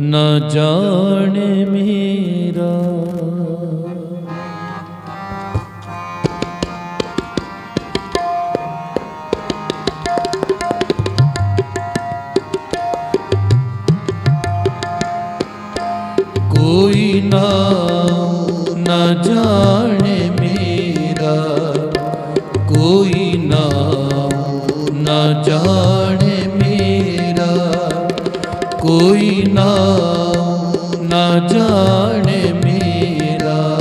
ਨਾ ਜਾਣੇ ਮੇਰਾ ਕੋਈ ਨਾਮ ਨਾ ਜਾਣੇ ਮੇਰਾ ਕੋਈ ਨਾਮ ਨਾ ਜਾਣੇ ਕੋਈ ਨਾਮ ਨਾ ਜਾਣੇ ਮੇਰਾ।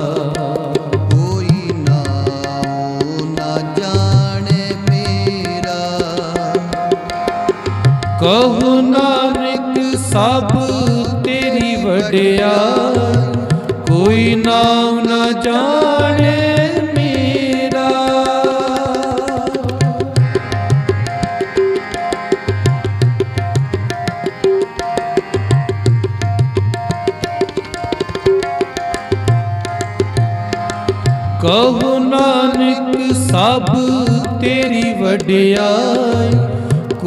ਕੋਈ ਨਾਮ ਨਾ ਜਾਣੇ ਮੇਰਾ। ਕਹੋ ਨਾਨਕ ਸਭ ਤੇਰੀ ਵਡਿਆਈ। ਕੋਈ ਨਾਮ ਨਾ ਜਾਣੇ ਕਹੋ ਨਾਨਕ, ਸਭ ਤੇਰੀ ਵਡਿਆਈ।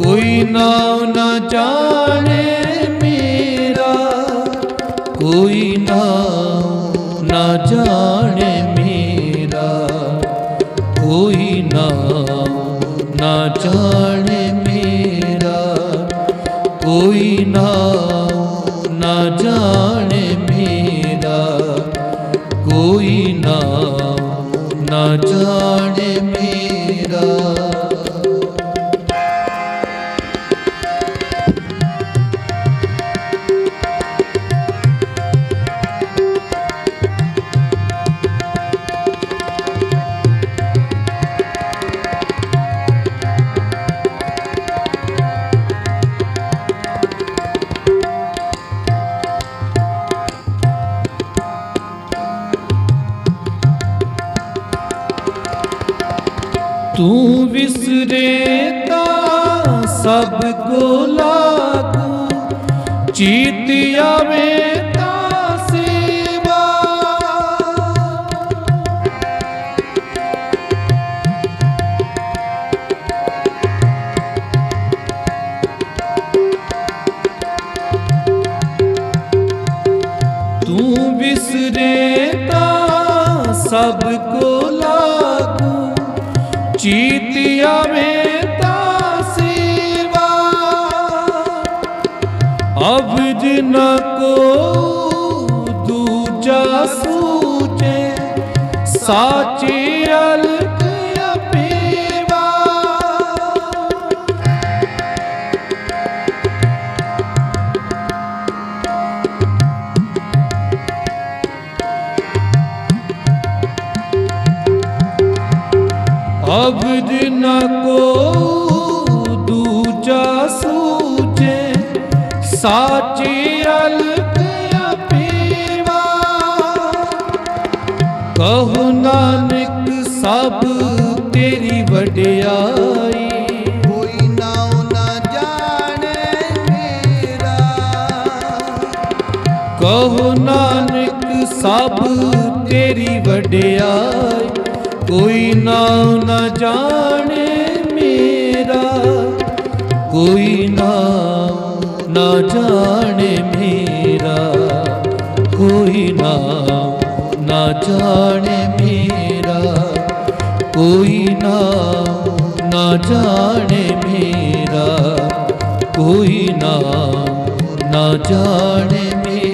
ਕੋਈ ਨਾਮ ਨਾ ਜਾਣੇ ਮੇਰਾ। ਕੋਈ ਨਾਮ ਨਾ ਜਾਣੇ ਮੇਰਾ। ਕੋਈ ਨਾਮ ਨਾ ਜਾਣੇ ਮੇਰਾ। ਕੋਈ ਨਾਮ ਨਾ ਜਾਣੇ ਮੇਰਾ। ਕੋਈ ਨਾਮ ਨਾ ਜਾਣੇ ਮੇਰਾ। ਤੂੰ ਵਿਸਰੇ ਤਾਂ ਸਭ ਕੋ ਲਾਗੂ ਚੀਤ ਆਵੇ ਤਾਂ ਸੇਵਾ। ਤੂੰ ਵਿਸਰੇ ਤਾਂ ਸਭ ਕੋ ਲਾਗੂ ਚੀਤ ਆਵੇ ਸੇਵਾ। ਅਬਦ ਨ ਕੋ ਦੂਜਾ ਸੂਚੇ ਸਾਚੇ ਅਬਦ ਨ ਕੋ ਦੂਜਾ ਸੂਝੇ ਸਾਚੇ ਅਲਕ ਅਪੇਵਾ ਕਹੋ ਨਾਨਕ ਸਭ ਤੇਰੀ ਵਡਿਆਈ। ਕੋਈ ਨਾਮ ਨਾ ਜਾਣੇ ਮੇਰਾ। ਕਹੋ ਨਾਨਕ ਸਭ ਤੇਰੀ ਵਡਿਆਈ। ਕੋਈ ਨਾਮ ਨਾ ਜਾਣੇ ਮੇਰਾ, ਕੋਈ ਨਾਮ ਨਾ ਜਾਣੇ ਮੇਰਾ, ਕੋਈ ਨਾਮ ਨਾ ਜਾਣੇ ਮੇਰਾ, ਕੋਈ ਨਾਮ ਨਾ ਜਾਣੇ ਮੇਰਾ, ਕੋਈ ਨਾਮ ਨਾ ਜਾਣੇ ਮੇਰਾ।